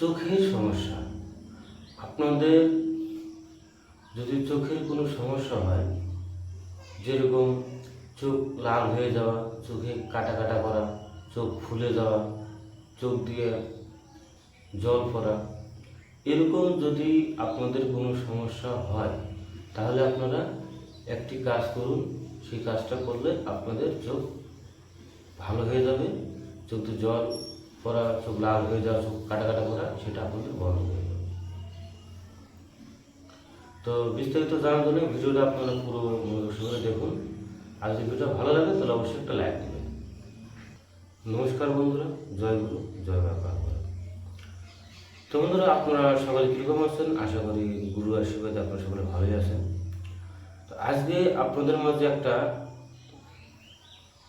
চোখের সমস্যা। আপনাদের যদি চোখের কোনো সমস্যা হয়, যেরকম চোখ লাল হয়ে যাওয়া, চোখে কাটা কাটা করা, চোখ ফুলে যাওয়া, চোখ দিয়ে জল পড়া, এরকম যদি আপনাদের কোনো সমস্যা হয়, তাহলে আপনারা একটি কাজ করুন, সেই কাজটা করলে আপনাদের চোখ ভালো হয়ে যাবে, চোখ জল পড়া চোখ লাল হয়ে যাওয়া সব কাটা কাটা করা, সেটা আপনাদের বন্ধ হয়ে যাবে। তো বিস্তারিত জানার জন্য ভিডিওটা আপনারা পুরো শুনে দেখুন। আর যদি ভিডিওটা ভালো লাগে, তাহলে অবশ্যই একটা লাইক দেবেন। নমস্কার বন্ধুরা, জয় গুরু, জয় বাবা তো বন্ধুরা, আপনারা সবাই কীরকম আছেন? আশা করি গুরু আশীর্বাদে আপনারা সকলে ভালোই আছেন। তো আজকে আপনাদের মাঝে একটা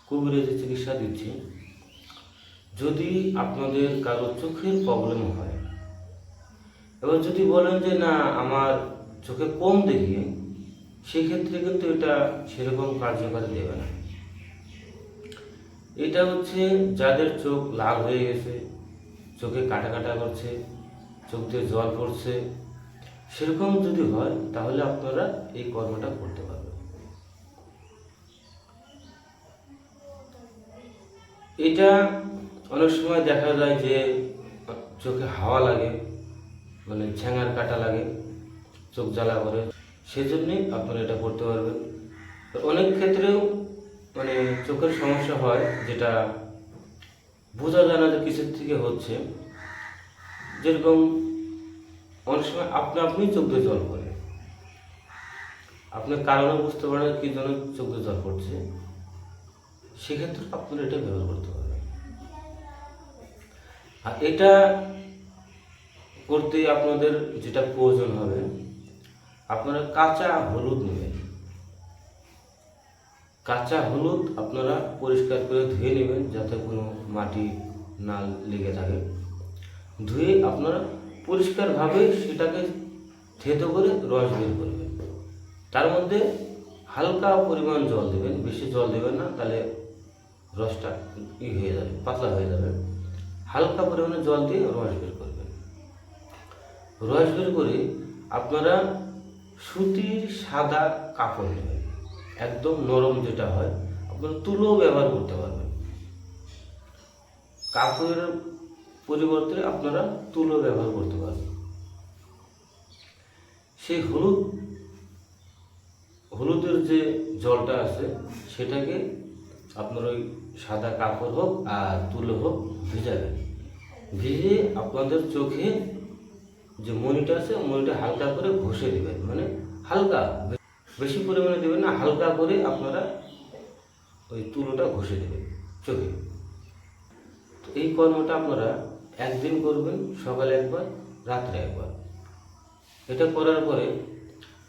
কবিরাজি চিকিৎসা দিচ্ছি যদি আপনাদের কারও চোখের প্রবলেম হয়, এবার যদি বলেন যে না, আমার চোখে কম দেখি, সেক্ষেত্রে কিন্তু এটা সেরকম কার্যকারী দেবে না। এটা হচ্ছে যাদের চোখ লাল হয়ে গেছে, চোখে কাটা কাটা করছে, চোখ দিয়ে জল পড়ছে, সেরকম যদি হয়, তাহলে আপনারা এই কর্মটা করতে পারবেন। এটা অনেক সময় দেখা যায় যে চোখে হাওয়া লাগে মানে ঝ্যাঙার কাটা লাগে, চোখ জ্বালা করে সেই সেজন্যই আপনারা এটা করতে পারবেন। অনেক ক্ষেত্রেও মানে চোখের সমস্যা হয়, যেটা বোঝা যায় না যে কিসের থেকে হচ্ছে। যেরকম অনেক সময় আপনি আপনি চোখ দিয়ে জল পড়ে। আপনি কারণে বুঝতে পারেন কি জন্য চোখ দিয়ে জল পড়ছে। সেক্ষেত্রে আপনারা এটা ব্যবহার করতে পারবেন আর এটা করতে আপনাদের যেটা প্রয়োজন হবে, আপনারা কাঁচা হলুদ নেবেন। কাঁচা হলুদ আপনারা পরিষ্কার করে ধুয়ে নেবেন যাতে কোনো মাটি না লেগে থাকে। ধুয়ে আপনারা পরিষ্কারভাবে সেটাকে থেতো করে রস বের করবেন তার মধ্যে হালকা পরিমাণ জল দেবেন, বেশি জল দেবেন না, তাহলে রসটা ই হয়ে যাবে, পাতলা হয়ে যাবে। হালকা পরিমাণে জল দিয়ে রস বের করবেন। রস বের করে আপনারা সুতির সাদা কাপড় নেবেন। একদম নরম যেটা হয়, আপনারা তুলো ব্যবহার করতে পারবেন। কাপড়ের পরিবর্তে আপনারা তুলো ব্যবহার করতে পারবেন। সেই হলুদ, হলুদের যে জলটা আছে, সেটাকে আপনার ওই সাদা কাপড় হোক আর তুলো হোক ভিজাবেন। ভিজে আপনাদের চোখে যে মনিটা আছে মনিটা হালকা করে ঘষে দেবেন। মানে হালকা, বেশি পরিমাণে দেবেন না, হালকা করে আপনারা ওই তুলোটা ঘষে দেবেন চোখে। এই কর্মটা আপনারা একদিন করবেন, সকালে একবার, রাত্রে একবার। এটা করার পরে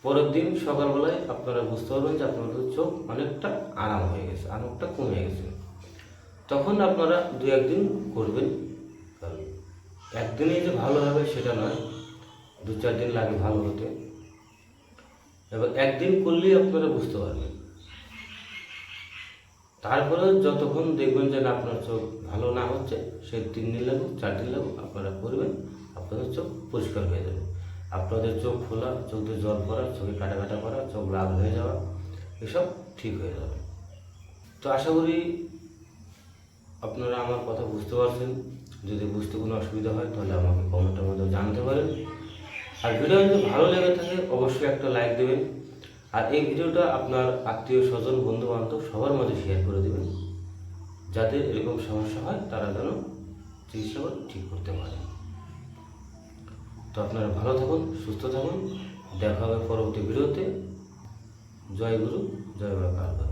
পরের দিন সকালবেলায় আপনারা বুঝতে পারবেন যে আপনাদের চোখ অনেকটা আরাম হয়ে গেছে, আরামটা কমে গেছে। তখন আপনারা দু একদিন করবেন। কারণ একদিনেই যে ভালো হবে সেটা নয়, দু চার দিন লাগে ভালো হতে। এবার একদিন করলেই আপনারা বুঝতে পারবেন। তারপরে যতক্ষণ দেখবেন যে আপনার চোখ ভালো না হচ্ছে সে তিন দিন লাগুক চার দিন লাগুক আপনারা করবেন, আপনাদের চোখ পরিষ্কার হয়ে যাবে। আপনাদের চোখ খোলা চোখ জল পড়া, চোখে কাটা কাটা করা, চোখ লাল হয়ে যাওয়া, এসব ঠিক হয়ে যাবে। তো আশা করি আপনারা আমার কথা বুঝতে পারছেন। যদি বুঝতে কোনো অসুবিধা হয়, তাহলে আমাকে কমেন্টের মধ্যে জানতে পারেন। আর ভিডিও যদি ভালো লেগে থাকে, অবশ্যই একটা লাইক দেবেন। আর এই ভিডিওটা আপনার আত্মীয়, স্বজন বন্ধু বান্ধব সবার মধ্যে শেয়ার করে দেবেন। যাতে এরকম সমস্যা হয়, তারা যেন চিকিৎসা ঠিক করতে পারে। তো আপনারা ভালো থাকুন সুস্থ থাকুন। দেখা হবে পরবর্তী ভিডিওতে। জয় গুরু জয় বাবা।